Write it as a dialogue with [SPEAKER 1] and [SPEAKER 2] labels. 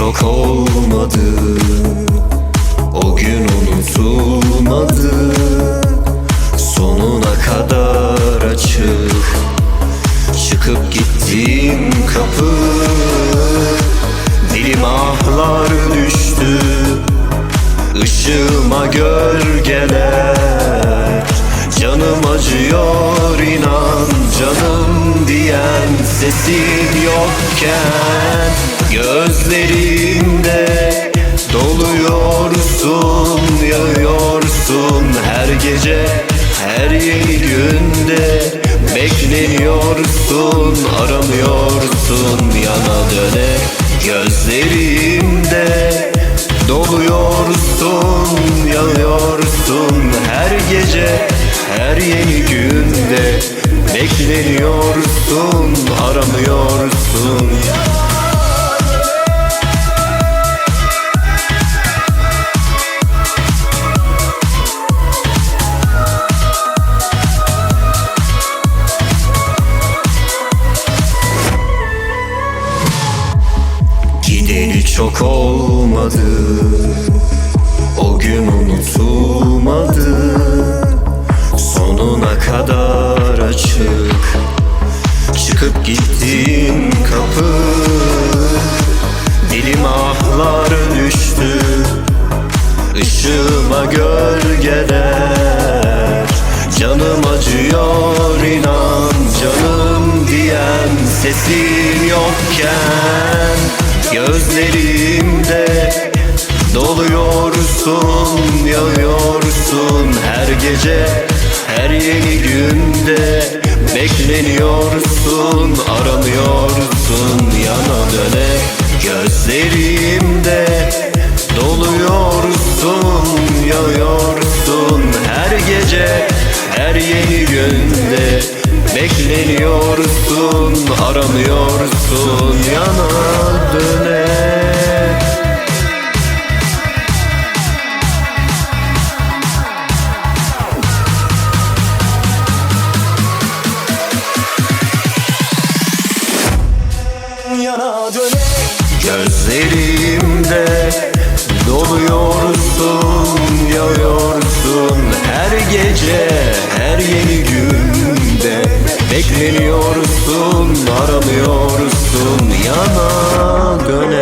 [SPEAKER 1] çok olmadı. O gün unutulmadı. Sonuna kadar açık. Çıkıp gittiğim kapı. Dilim ahlar düştü. Işığıma gölgeler. Canım acıyor inan canım diyen sesin yokken Gözlerimde doluyorsun yağıyorsun. Her gece her yeni günde Bekleniyorsun aramıyorsun. Yana döne Gözlerimde doluyorsun yağıyorsun. Her gece her yeni günde Bekleniyorsun aramıyorsun Gideli çok olmadı. O gün unutulmadı. Sonuna kadar açık. Çıkıp gittiğin kapı. Dilim ahlar düştü. Işığıma gölgeler. Canım acıyor inan canım diyen sesin yokken Gözlerimde doluyorsun yağıyorsun. Her gece her yeni günde Bekleniyorsun aramıyorsun. Yana döne Gözlerimde doluyorsun yağıyorsun. Her gece her yeni günde Bekleniyorsun aramıyorsun yana döne.
[SPEAKER 2] Yana döne.
[SPEAKER 1] Gözlerimde doluyorsun, yağıyorsun. Her gece, her yeni günde Bekleniyorsun, aramıyorsun yana döne